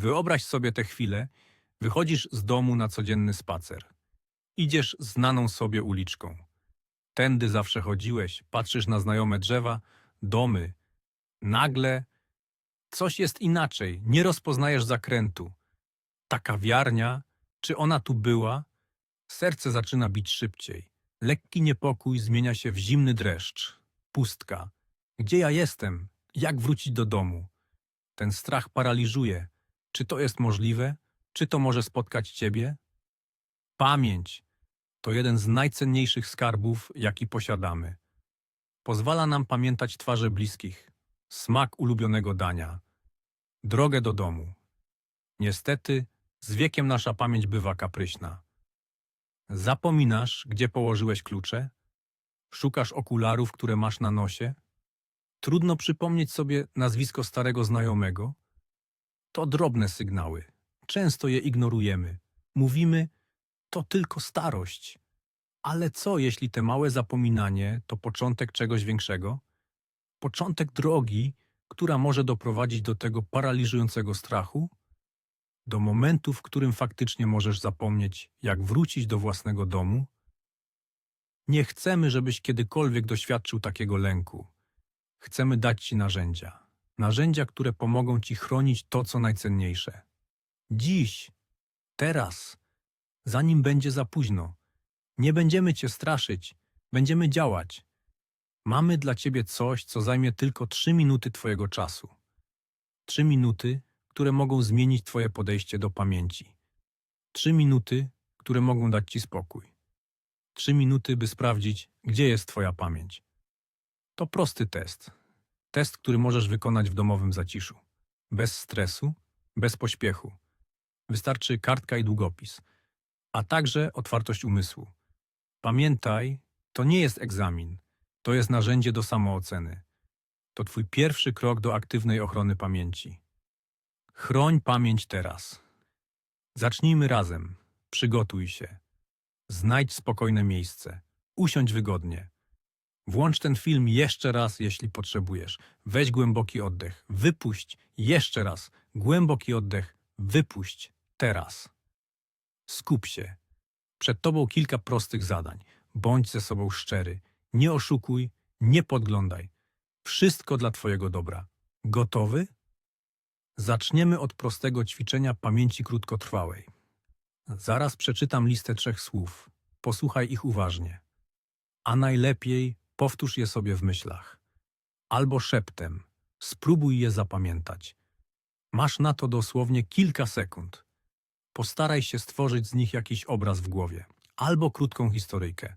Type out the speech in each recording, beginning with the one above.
Wyobraź sobie tę chwilę, wychodzisz z domu na codzienny spacer. Idziesz znaną sobie uliczką. Tędy zawsze chodziłeś, patrzysz na znajome drzewa, domy. Nagle coś jest inaczej, nie rozpoznajesz zakrętu. Ta kawiarnia, czy ona tu była? Serce zaczyna bić szybciej. Lekki niepokój zmienia się w zimny dreszcz. Pustka. Gdzie ja jestem? Jak wrócić do domu? Ten strach paraliżuje. Czy to jest możliwe? Czy to może spotkać ciebie? Pamięć to jeden z najcenniejszych skarbów, jaki posiadamy. Pozwala nam pamiętać twarze bliskich, smak ulubionego dania, drogę do domu. Niestety, z wiekiem nasza pamięć bywa kapryśna. Zapominasz, gdzie położyłeś klucze? Szukasz okularów, które masz na nosie? Trudno przypomnieć sobie nazwisko starego znajomego? To drobne sygnały. Często je ignorujemy. Mówimy, to tylko starość. Ale co, jeśli te małe zapominanie to początek czegoś większego? Początek drogi, która może doprowadzić do tego paraliżującego strachu? Do momentu, w którym faktycznie możesz zapomnieć, jak wrócić do własnego domu? Nie chcemy, żebyś kiedykolwiek doświadczył takiego lęku. Chcemy dać Ci narzędzia. Narzędzia, które pomogą Ci chronić to, co najcenniejsze. Dziś, teraz, zanim będzie za późno. Nie będziemy Cię straszyć, będziemy działać. Mamy dla Ciebie coś, co zajmie tylko trzy minuty Twojego czasu. Trzy minuty, które mogą zmienić Twoje podejście do pamięci. Trzy minuty, które mogą dać Ci spokój. Trzy minuty, by sprawdzić, gdzie jest Twoja pamięć. To prosty test. Test, który możesz wykonać w domowym zaciszu. Bez stresu, bez pośpiechu. Wystarczy kartka i długopis, a także otwartość umysłu. Pamiętaj, to nie jest egzamin, to jest narzędzie do samooceny. To Twój pierwszy krok do aktywnej ochrony pamięci. Chroń pamięć teraz. Zacznijmy razem. Przygotuj się. Znajdź spokojne miejsce. Usiądź wygodnie. Włącz ten film jeszcze raz, jeśli potrzebujesz. Weź głęboki oddech. Wypuść jeszcze raz. Głęboki oddech. Wypuść teraz. Skup się. Przed tobą kilka prostych zadań. Bądź ze sobą szczery. Nie oszukuj, nie podglądaj. Wszystko dla twojego dobra. Gotowy? Zaczniemy od prostego ćwiczenia pamięci krótkotrwałej. Zaraz przeczytam listę trzech słów. Posłuchaj ich uważnie. A najlepiej powtórz je sobie w myślach. Albo szeptem. Spróbuj je zapamiętać. Masz na to dosłownie kilka sekund. Postaraj się stworzyć z nich jakiś obraz w głowie. Albo krótką historyjkę.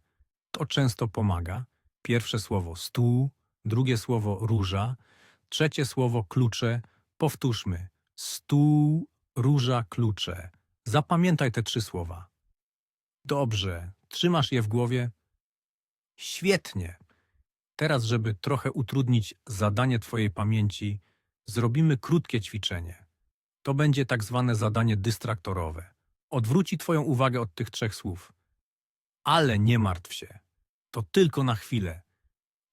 To często pomaga. Pierwsze słowo stół, drugie słowo róża, trzecie słowo klucze. Powtórzmy. Stół, róża, klucze. Zapamiętaj te trzy słowa. Dobrze. Trzymasz je w głowie? Świetnie. Teraz, żeby trochę utrudnić zadanie Twojej pamięci, zrobimy krótkie ćwiczenie. To będzie tak zwane zadanie dystraktorowe. Odwróci Twoją uwagę od tych trzech słów. Ale nie martw się. To tylko na chwilę.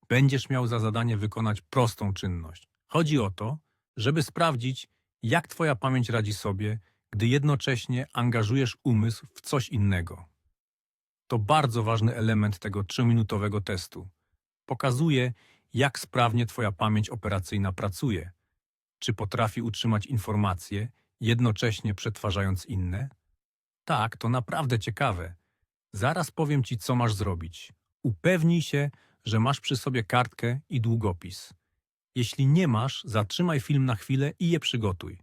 Będziesz miał za zadanie wykonać prostą czynność. Chodzi o to, żeby sprawdzić, jak Twoja pamięć radzi sobie, gdy jednocześnie angażujesz umysł w coś innego. To bardzo ważny element tego trzyminutowego testu. Pokazuje, jak sprawnie Twoja pamięć operacyjna pracuje. Czy potrafi utrzymać informacje, jednocześnie przetwarzając inne? Tak, to naprawdę ciekawe. Zaraz powiem Ci, co masz zrobić. Upewnij się, że masz przy sobie kartkę i długopis. Jeśli nie masz, zatrzymaj film na chwilę i je przygotuj.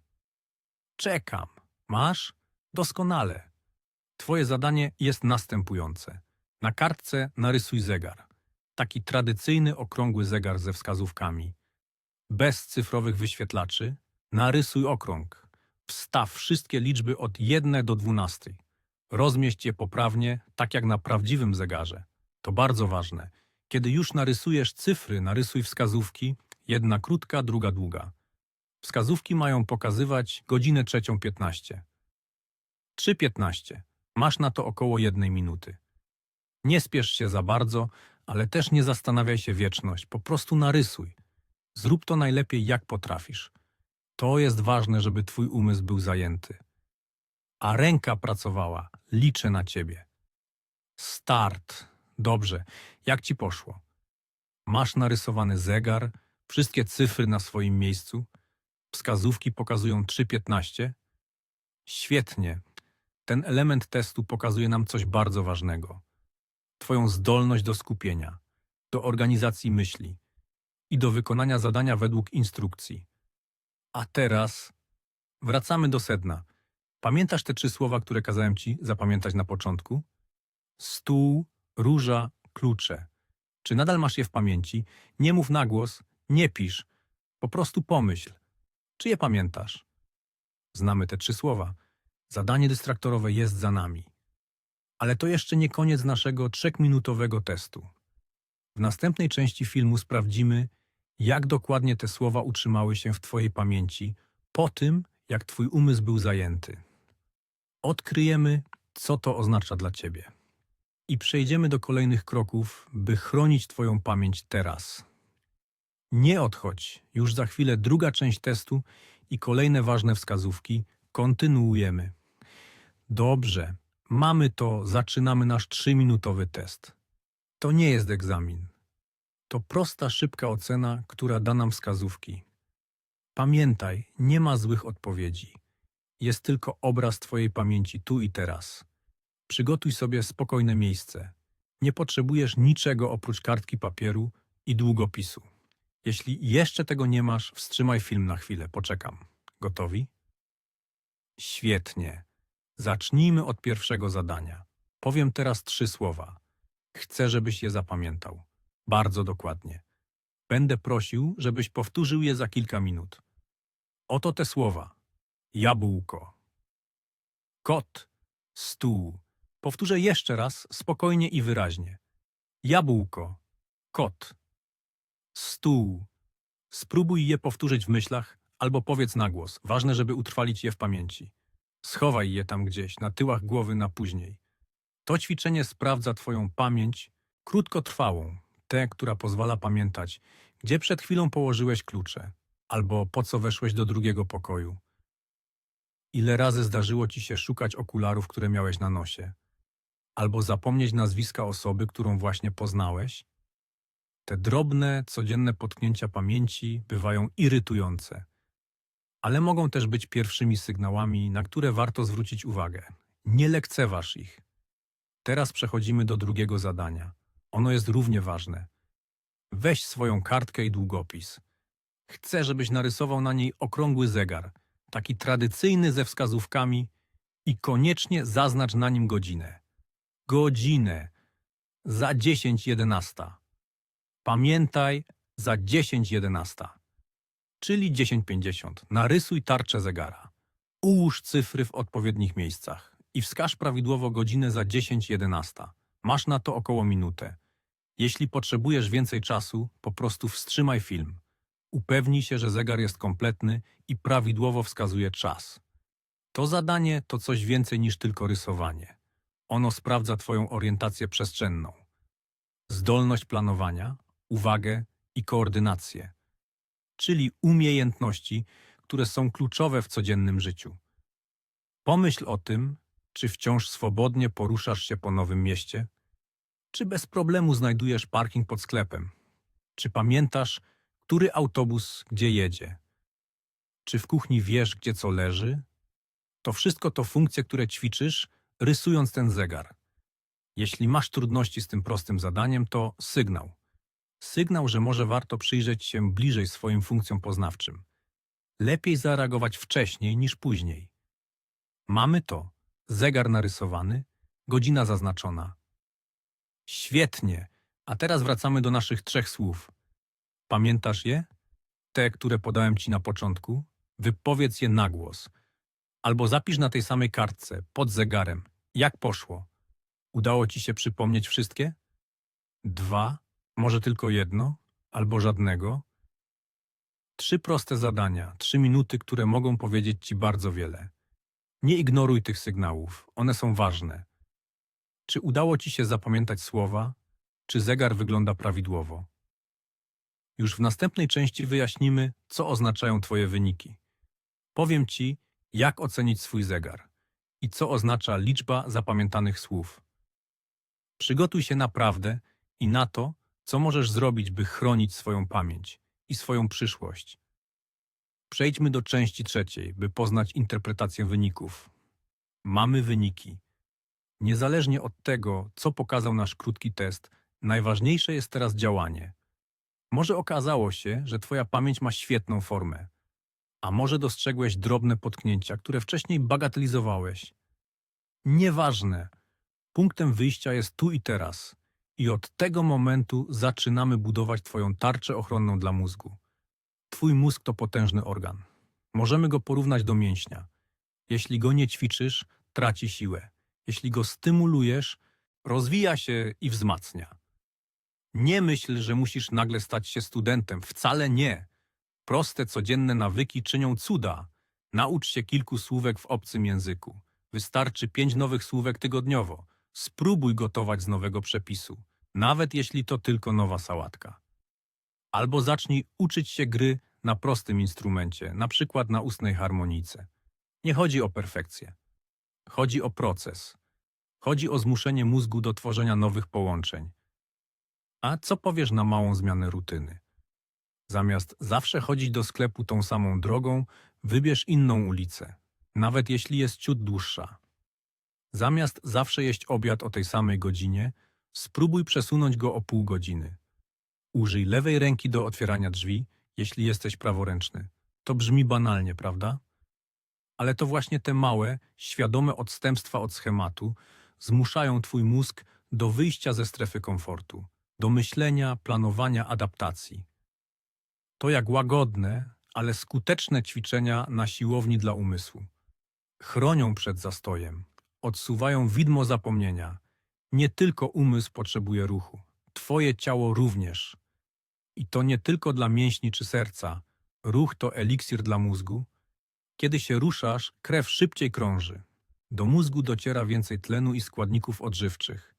Czekam. Masz? Doskonale. Twoje zadanie jest następujące. Na kartce narysuj zegar. Taki tradycyjny, okrągły zegar ze wskazówkami. Bez cyfrowych wyświetlaczy narysuj okrąg. Wstaw wszystkie liczby od 1 do 12. Rozmieść je poprawnie, tak jak na prawdziwym zegarze. To bardzo ważne. Kiedy już narysujesz cyfry, narysuj wskazówki, jedna krótka, druga długa. Wskazówki mają pokazywać godzinę trzecią 15. 3.15. Masz na to około jednej minuty. Nie spiesz się za bardzo, ale też nie zastanawiaj się wieczność, po prostu narysuj. Zrób to najlepiej jak potrafisz. To jest ważne, żeby twój umysł był zajęty. A ręka pracowała. Liczę na ciebie. Start. Dobrze. Jak ci poszło? Masz narysowany zegar, wszystkie cyfry na swoim miejscu, wskazówki pokazują 3.15. Świetnie. Ten element testu pokazuje nam coś bardzo ważnego. Twoją zdolność do skupienia, do organizacji myśli i do wykonania zadania według instrukcji. A teraz wracamy do sedna. Pamiętasz te trzy słowa, które kazałem ci zapamiętać na początku? Stół, róża, klucze. Czy nadal masz je w pamięci? Nie mów na głos, nie pisz. Po prostu pomyśl. Czy je pamiętasz? Znamy te trzy słowa. Zadanie dystraktorowe jest za nami. Ale to jeszcze nie koniec naszego trzechminutowego testu. W następnej części filmu sprawdzimy, jak dokładnie te słowa utrzymały się w Twojej pamięci po tym, jak Twój umysł był zajęty. Odkryjemy, co to oznacza dla Ciebie. I przejdziemy do kolejnych kroków, by chronić Twoją pamięć teraz. Nie odchodź, już za chwilę druga część testu i kolejne ważne wskazówki. Kontynuujemy. Dobrze, mamy to, zaczynamy nasz trzyminutowy test. To nie jest egzamin. To prosta, szybka ocena, która da nam wskazówki. Pamiętaj, nie ma złych odpowiedzi. Jest tylko obraz Twojej pamięci tu i teraz. Przygotuj sobie spokojne miejsce. Nie potrzebujesz niczego oprócz kartki papieru i długopisu. Jeśli jeszcze tego nie masz, wstrzymaj film na chwilę, poczekam. Gotowi? Świetnie. Zacznijmy od pierwszego zadania. Powiem teraz trzy słowa. Chcę, żebyś je zapamiętał. Bardzo dokładnie. Będę prosił, żebyś powtórzył je za kilka minut. Oto te słowa. Jabłko. Kot. Stół. Powtórzę jeszcze raz, spokojnie i wyraźnie. Jabłko. Kot. Stół. Spróbuj je powtórzyć w myślach albo powiedz na głos. Ważne, żeby utrwalić je w pamięci. Schowaj je tam gdzieś, na tyłach głowy na później. To ćwiczenie sprawdza Twoją pamięć krótkotrwałą, tę, która pozwala pamiętać, gdzie przed chwilą położyłeś klucze, albo po co weszłeś do drugiego pokoju. Ile razy zdarzyło Ci się szukać okularów, które miałeś na nosie, albo zapomnieć nazwiska osoby, którą właśnie poznałeś? Te drobne, codzienne potknięcia pamięci bywają irytujące, ale mogą też być pierwszymi sygnałami, na które warto zwrócić uwagę. Nie lekceważ ich. Teraz przechodzimy do drugiego zadania. Ono jest równie ważne. Weź swoją kartkę i długopis. Chcę, żebyś narysował na niej okrągły zegar, taki tradycyjny ze wskazówkami i koniecznie zaznacz na nim godzinę. Godzinę. Za 10.11. Pamiętaj, za 10.11. Czyli 10.50. Narysuj tarczę zegara. Ułóż cyfry w odpowiednich miejscach i wskaż prawidłowo godzinę za 10.11. Masz na to około minutę. Jeśli potrzebujesz więcej czasu, po prostu wstrzymaj film. Upewnij się, że zegar jest kompletny i prawidłowo wskazuje czas. To zadanie to coś więcej niż tylko rysowanie. Ono sprawdza Twoją orientację przestrzenną, zdolność planowania, uwagę i koordynację, czyli umiejętności, które są kluczowe w codziennym życiu. Pomyśl o tym, czy wciąż swobodnie poruszasz się po nowym mieście, czy bez problemu znajdujesz parking pod sklepem, czy pamiętasz, który autobus gdzie jedzie, czy w kuchni wiesz, gdzie co leży. To wszystko to funkcje, które ćwiczysz, rysując ten zegar. Jeśli masz trudności z tym prostym zadaniem, to sygnał. Sygnał, że może warto przyjrzeć się bliżej swoim funkcjom poznawczym. Lepiej zareagować wcześniej niż później. Mamy to. Zegar narysowany, godzina zaznaczona. Świetnie. A teraz wracamy do naszych trzech słów. Pamiętasz je? Te, które podałem ci na początku? Wypowiedz je na głos. Albo zapisz na tej samej kartce, pod zegarem. Jak poszło? Udało ci się przypomnieć wszystkie? Dwa? Może tylko jedno? Albo żadnego? Trzy proste zadania, trzy minuty, które mogą powiedzieć ci bardzo wiele. Nie ignoruj tych sygnałów, one są ważne. Czy udało ci się zapamiętać słowa? Czy zegar wygląda prawidłowo? Już w następnej części wyjaśnimy, co oznaczają Twoje wyniki. Powiem ci, jak ocenić swój zegar i co oznacza liczba zapamiętanych słów. Przygotuj się naprawdę i na to, co możesz zrobić, by chronić swoją pamięć i swoją przyszłość. Przejdźmy do części trzeciej, by poznać interpretację wyników. Mamy wyniki. Niezależnie od tego, co pokazał nasz krótki test, najważniejsze jest teraz działanie. Może okazało się, że Twoja pamięć ma świetną formę, a może dostrzegłeś drobne potknięcia, które wcześniej bagatelizowałeś. Nieważne. Punktem wyjścia jest tu i teraz. I od tego momentu zaczynamy budować Twoją tarczę ochronną dla mózgu. Twój mózg to potężny organ. Możemy go porównać do mięśnia. Jeśli go nie ćwiczysz, traci siłę. Jeśli go stymulujesz, rozwija się i wzmacnia. Nie myśl, że musisz nagle stać się studentem. Wcale nie. Proste, codzienne nawyki czynią cuda. Naucz się kilku słówek w obcym języku. Wystarczy pięć nowych słówek tygodniowo. Spróbuj gotować z nowego przepisu, nawet jeśli to tylko nowa sałatka. Albo zacznij uczyć się gry na prostym instrumencie, na przykład na ustnej harmonijce. Nie chodzi o perfekcję. Chodzi o proces. Chodzi o zmuszenie mózgu do tworzenia nowych połączeń. A co powiesz na małą zmianę rutyny? Zamiast zawsze chodzić do sklepu tą samą drogą, wybierz inną ulicę, nawet jeśli jest ciut dłuższa. Zamiast zawsze jeść obiad o tej samej godzinie, spróbuj przesunąć go o pół godziny. Użyj lewej ręki do otwierania drzwi, jeśli jesteś praworęczny. To brzmi banalnie, prawda? Ale to właśnie te małe, świadome odstępstwa od schematu zmuszają twój mózg do wyjścia ze strefy komfortu, do myślenia, planowania, adaptacji. To jak łagodne, ale skuteczne ćwiczenia na siłowni dla umysłu. Chronią przed zastojem, odsuwają widmo zapomnienia. Nie tylko umysł potrzebuje ruchu, twoje ciało również. I to nie tylko dla mięśni czy serca. Ruch to eliksir dla mózgu. Kiedy się ruszasz, krew szybciej krąży. Do mózgu dociera więcej tlenu i składników odżywczych.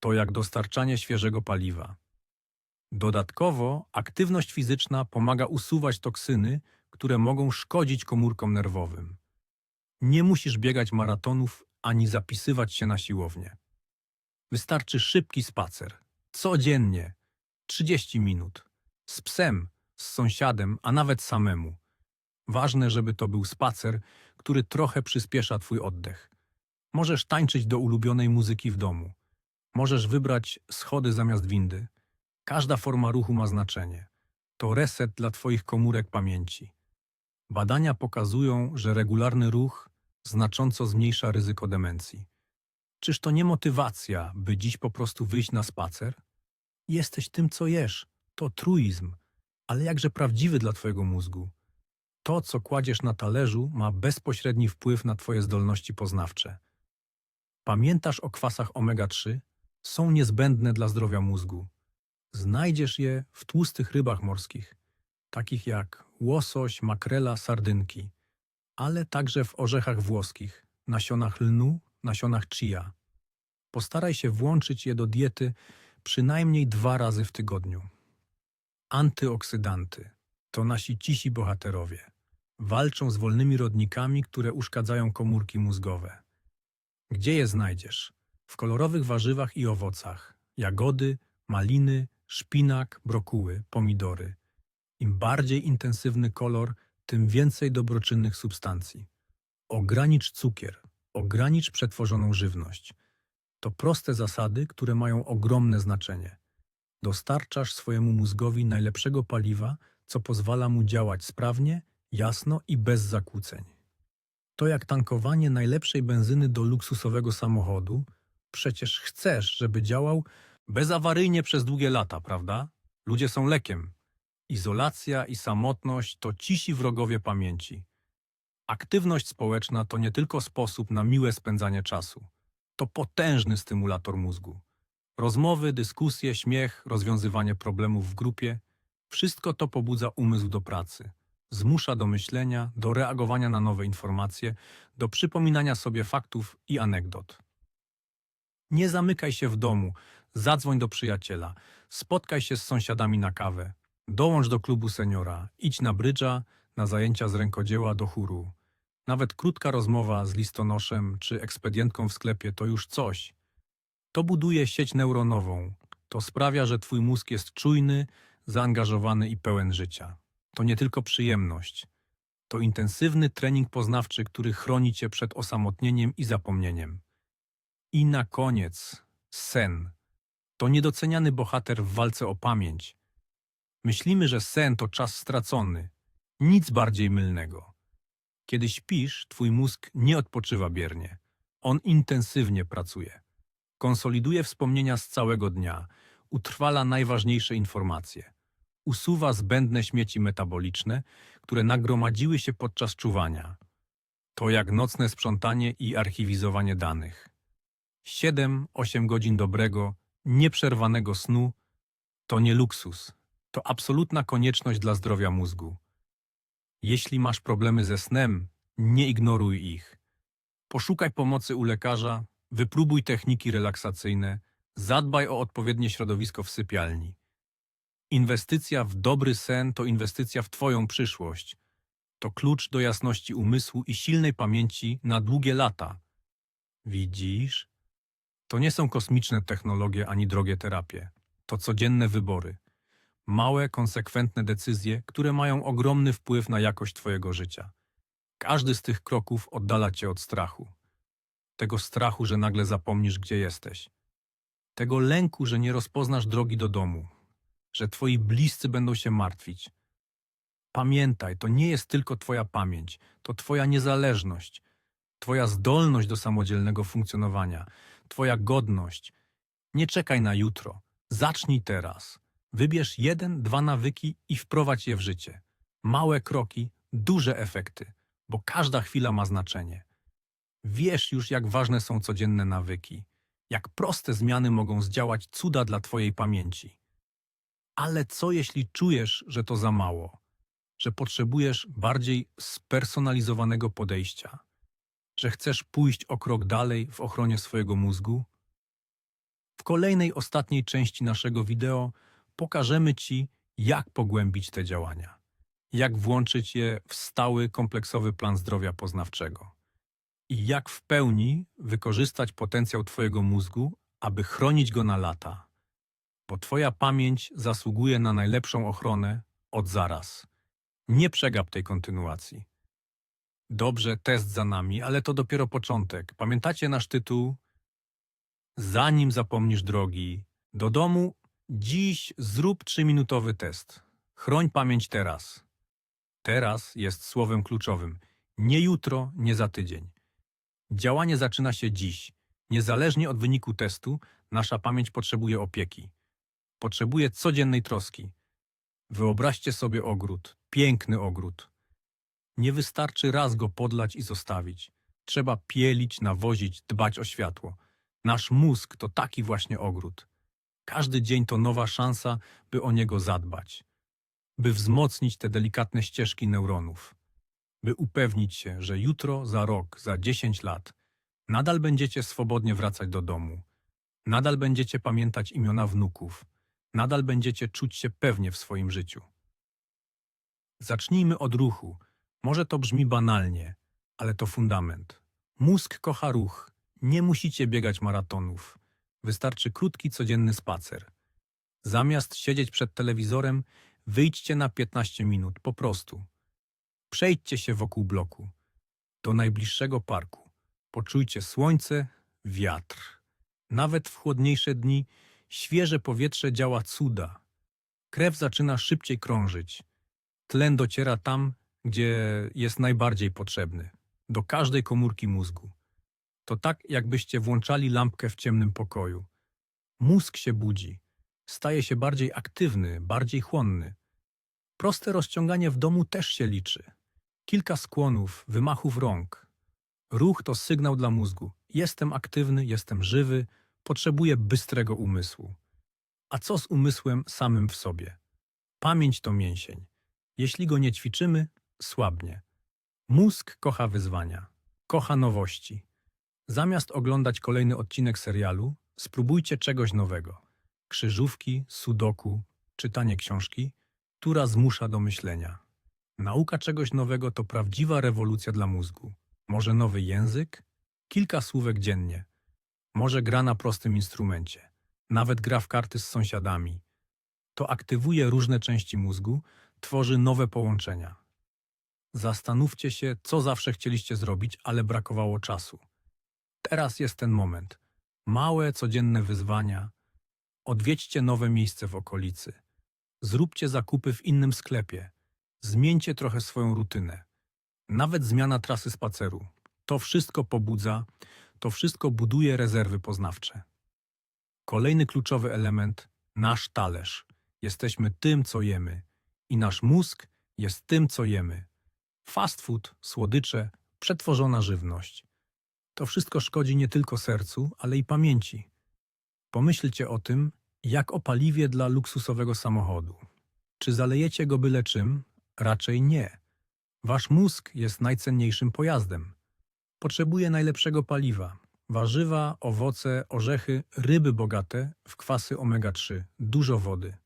To jak dostarczanie świeżego paliwa. Dodatkowo aktywność fizyczna pomaga usuwać toksyny, które mogą szkodzić komórkom nerwowym. Nie musisz biegać maratonów ani zapisywać się na siłownię. Wystarczy szybki spacer. Codziennie. 30 minut. Z psem, z sąsiadem, a nawet samemu. Ważne, żeby to był spacer, który trochę przyspiesza twój oddech. Możesz tańczyć do ulubionej muzyki w domu. Możesz wybrać schody zamiast windy. Każda forma ruchu ma znaczenie. To reset dla twoich komórek pamięci. Badania pokazują, że regularny ruch znacząco zmniejsza ryzyko demencji. Czyż to nie motywacja, by dziś po prostu wyjść na spacer? Jesteś tym, co jesz. To truizm, ale jakże prawdziwy dla twojego mózgu. To, co kładziesz na talerzu, ma bezpośredni wpływ na twoje zdolności poznawcze. Pamiętasz o kwasach omega-3? Są niezbędne dla zdrowia mózgu. Znajdziesz je w tłustych rybach morskich, takich jak łosoś, makrela, sardynki, ale także w orzechach włoskich, nasionach lnu, nasionach chia. Postaraj się włączyć je do diety przynajmniej dwa razy w tygodniu. Antyoksydanty to nasi cisi bohaterowie. Walczą z wolnymi rodnikami, które uszkadzają komórki mózgowe. Gdzie je znajdziesz? W kolorowych warzywach i owocach. Jagody, maliny, szpinak, brokuły, pomidory. Im bardziej intensywny kolor, tym więcej dobroczynnych substancji. Ogranicz cukier, ogranicz przetworzoną żywność. To proste zasady, które mają ogromne znaczenie. Dostarczasz swojemu mózgowi najlepszego paliwa, co pozwala mu działać sprawnie, jasno i bez zakłóceń. To jak tankowanie najlepszej benzyny do luksusowego samochodu. Przecież chcesz, żeby działał bezawaryjnie przez długie lata, prawda? Ludzie są lekiem. Izolacja i samotność to cisi wrogowie pamięci. Aktywność społeczna to nie tylko sposób na miłe spędzanie czasu. To potężny stymulator mózgu. Rozmowy, dyskusje, śmiech, rozwiązywanie problemów w grupie wszystko to pobudza umysł do pracy. Zmusza do myślenia, do reagowania na nowe informacje, do przypominania sobie faktów i anegdot. Nie zamykaj się w domu, zadzwoń do przyjaciela, spotkaj się z sąsiadami na kawę, dołącz do klubu seniora, idź na brydża, na zajęcia z rękodzieła do chóru. Nawet krótka rozmowa z listonoszem czy ekspedientką w sklepie to już coś. To buduje sieć neuronową. To sprawia, że twój mózg jest czujny, zaangażowany i pełen życia. To nie tylko przyjemność. To intensywny trening poznawczy, który chroni cię przed osamotnieniem i zapomnieniem. I na koniec sen. To niedoceniany bohater w walce o pamięć. Myślimy, że sen to czas stracony. Nic bardziej mylnego. Kiedy śpisz, twój mózg nie odpoczywa biernie. On intensywnie pracuje. Konsoliduje wspomnienia z całego dnia, utrwala najważniejsze informacje. Usuwa zbędne śmieci metaboliczne, które nagromadziły się podczas czuwania. To jak nocne sprzątanie i archiwizowanie danych. 7-8 godzin dobrego, nieprzerwanego snu to nie luksus, to absolutna konieczność dla zdrowia mózgu. Jeśli masz problemy ze snem, nie ignoruj ich. Poszukaj pomocy u lekarza, wypróbuj techniki relaksacyjne, zadbaj o odpowiednie środowisko w sypialni. Inwestycja w dobry sen to inwestycja w Twoją przyszłość. To klucz do jasności umysłu i silnej pamięci na długie lata. Widzisz? To nie są kosmiczne technologie ani drogie terapie. To codzienne wybory. Małe, konsekwentne decyzje, które mają ogromny wpływ na jakość Twojego życia. Każdy z tych kroków oddala Cię od strachu. Tego strachu, że nagle zapomnisz, gdzie jesteś. Tego lęku, że nie rozpoznasz drogi do domu. Że Twoi bliscy będą się martwić. Pamiętaj, to nie jest tylko Twoja pamięć, to Twoja niezależność, Twoja zdolność do samodzielnego funkcjonowania, Twoja godność. Nie czekaj na jutro. Zacznij teraz. Wybierz jeden, dwa nawyki i wprowadź je w życie. Małe kroki, duże efekty, bo każda chwila ma znaczenie. Wiesz już, jak ważne są codzienne nawyki, jak proste zmiany mogą zdziałać cuda dla Twojej pamięci. Ale co jeśli czujesz, że to za mało? Że potrzebujesz bardziej spersonalizowanego podejścia? Że chcesz pójść o krok dalej w ochronie swojego mózgu? W kolejnej, ostatniej części naszego wideo pokażemy Ci, jak pogłębić te działania, jak włączyć je w stały, kompleksowy plan zdrowia poznawczego i jak w pełni wykorzystać potencjał Twojego mózgu, aby chronić go na lata. Bo Twoja pamięć zasługuje na najlepszą ochronę od zaraz. Nie przegap tej kontynuacji. Dobrze, test za nami, ale to dopiero początek. Pamiętacie nasz tytuł? Zanim zapomnisz drogi, do domu dziś zrób trzyminutowy test. Chroń pamięć teraz. Teraz jest słowem kluczowym. Nie jutro, nie za tydzień. Działanie zaczyna się dziś. Niezależnie od wyniku testu, nasza pamięć potrzebuje opieki. Potrzebuje codziennej troski. Wyobraźcie sobie ogród, piękny ogród. Nie wystarczy raz go podlać i zostawić. Trzeba pielić, nawozić, dbać o światło. Nasz mózg to taki właśnie ogród. Każdy dzień to nowa szansa, by o niego zadbać. By wzmocnić te delikatne ścieżki neuronów. By upewnić się, że jutro, za rok, za 10 lat nadal będziecie swobodnie wracać do domu. Nadal będziecie pamiętać imiona wnuków. Nadal będziecie czuć się pewnie w swoim życiu. Zacznijmy od ruchu. Może to brzmi banalnie, ale to fundament. Mózg kocha ruch. Nie musicie biegać maratonów. Wystarczy krótki, codzienny spacer. Zamiast siedzieć przed telewizorem, wyjdźcie na 15 minut, po prostu. Przejdźcie się wokół bloku. Do najbliższego parku. Poczujcie słońce, wiatr. Nawet w chłodniejsze dni świeże powietrze działa cuda. Krew zaczyna szybciej krążyć. Tlen dociera tam, gdzie jest najbardziej potrzebny. Do każdej komórki mózgu. To tak, jakbyście włączali lampkę w ciemnym pokoju. Mózg się budzi. Staje się bardziej aktywny, bardziej chłonny. Proste rozciąganie w domu też się liczy. Kilka skłonów, wymachów rąk. Ruch to sygnał dla mózgu. Jestem aktywny, jestem żywy, potrzebuję bystrego umysłu. A co z umysłem samym w sobie? Pamięć to mięsień. Jeśli go nie ćwiczymy, słabnie. Mózg kocha wyzwania, kocha nowości. Zamiast oglądać kolejny odcinek serialu, spróbujcie czegoś nowego. Krzyżówki, sudoku, czytanie książki, która zmusza do myślenia. Nauka czegoś nowego to prawdziwa rewolucja dla mózgu. Może nowy język? Kilka słówek dziennie. Może gra na prostym instrumencie. Nawet gra w karty z sąsiadami. To aktywuje różne części mózgu, tworzy nowe połączenia. Zastanówcie się, co zawsze chcieliście zrobić, ale brakowało czasu. Teraz jest ten moment. Małe, codzienne wyzwania. Odwiedźcie nowe miejsce w okolicy. Zróbcie zakupy w innym sklepie. Zmieńcie trochę swoją rutynę. Nawet zmiana trasy spaceru. To wszystko pobudza, to wszystko buduje rezerwy poznawcze. Kolejny kluczowy element nasz talerz. Jesteśmy tym, co jemy. I nasz mózg jest tym, co jemy. Fast food, słodycze, przetworzona żywność. To wszystko szkodzi nie tylko sercu, ale i pamięci. Pomyślcie o tym, jak o paliwie dla luksusowego samochodu. Czy zalejecie go byle czym? Raczej nie. Wasz mózg jest najcenniejszym pojazdem. Potrzebuje najlepszego paliwa. Warzywa, owoce, orzechy, ryby bogate w kwasy omega-3, dużo wody.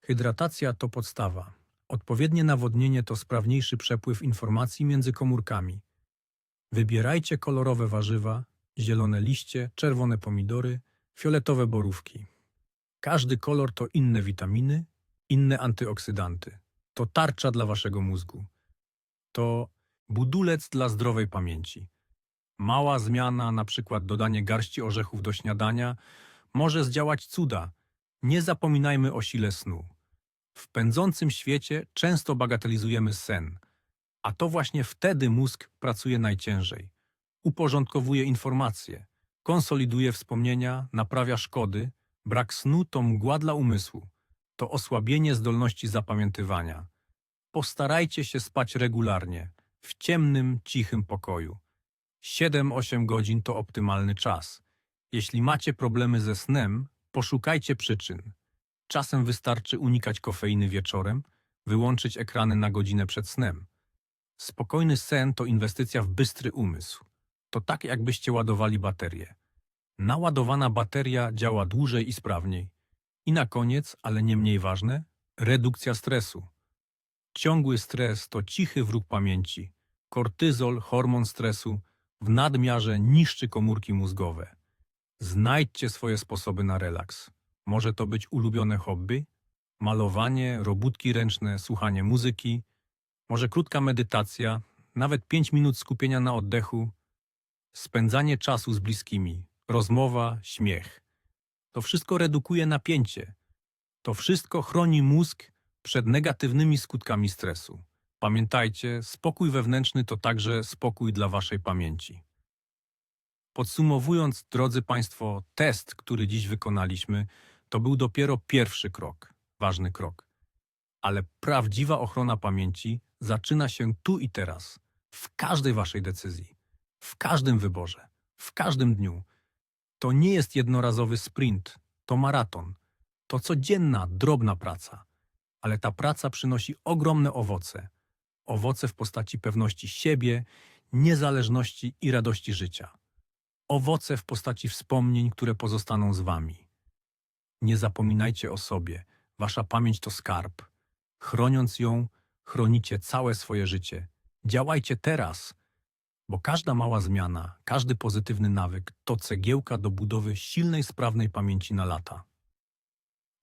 Hydratacja to podstawa. Odpowiednie nawodnienie to sprawniejszy przepływ informacji między komórkami. Wybierajcie kolorowe warzywa, zielone liście, czerwone pomidory, fioletowe borówki. Każdy kolor to inne witaminy, inne antyoksydanty. To tarcza dla waszego mózgu. To budulec dla zdrowej pamięci. Mała zmiana, na przykład dodanie garści orzechów do śniadania, może zdziałać cuda. Nie zapominajmy o sile snu. W pędzącym świecie często bagatelizujemy sen, a to właśnie wtedy mózg pracuje najciężej. Uporządkowuje informacje, konsoliduje wspomnienia, naprawia szkody. Brak snu to mgła dla umysłu, to osłabienie zdolności zapamiętywania. Postarajcie się spać regularnie, w ciemnym, cichym pokoju. 7-8 godzin to optymalny czas. Jeśli macie problemy ze snem, poszukajcie przyczyn. Czasem wystarczy unikać kofeiny wieczorem, wyłączyć ekrany na godzinę przed snem. Spokojny sen to inwestycja w bystry umysł. To tak, jakbyście ładowali baterię. Naładowana bateria działa dłużej i sprawniej. I na koniec, ale nie mniej ważne, redukcja stresu. Ciągły stres to cichy wróg pamięci. Kortyzol, hormon stresu, w nadmiarze niszczy komórki mózgowe. Znajdźcie swoje sposoby na relaks. Może to być ulubione hobby, malowanie, robótki ręczne, słuchanie muzyki, może krótka medytacja, nawet 5 minut skupienia na oddechu, spędzanie czasu z bliskimi, rozmowa, śmiech. To wszystko redukuje napięcie. To wszystko chroni mózg przed negatywnymi skutkami stresu. Pamiętajcie, spokój wewnętrzny to także spokój dla waszej pamięci. Podsumowując, drodzy Państwo, test, który dziś wykonaliśmy, to był dopiero pierwszy krok, ważny krok. Ale prawdziwa ochrona pamięci zaczyna się tu i teraz, w każdej waszej decyzji, w każdym wyborze, w każdym dniu. To nie jest jednorazowy sprint, to maraton, to codzienna, drobna praca. Ale ta praca przynosi ogromne owoce. Owoce w postaci pewności siebie, niezależności i radości życia. Owoce w postaci wspomnień, które pozostaną z wami. Nie zapominajcie o sobie. Wasza pamięć to skarb. Chroniąc ją, chronicie całe swoje życie. Działajcie teraz, bo każda mała zmiana, każdy pozytywny nawyk to cegiełka do budowy silnej, sprawnej pamięci na lata.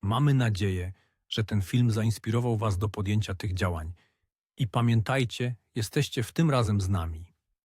Mamy nadzieję, że ten film zainspirował Was do podjęcia tych działań. I pamiętajcie, jesteście w tym razem z nami.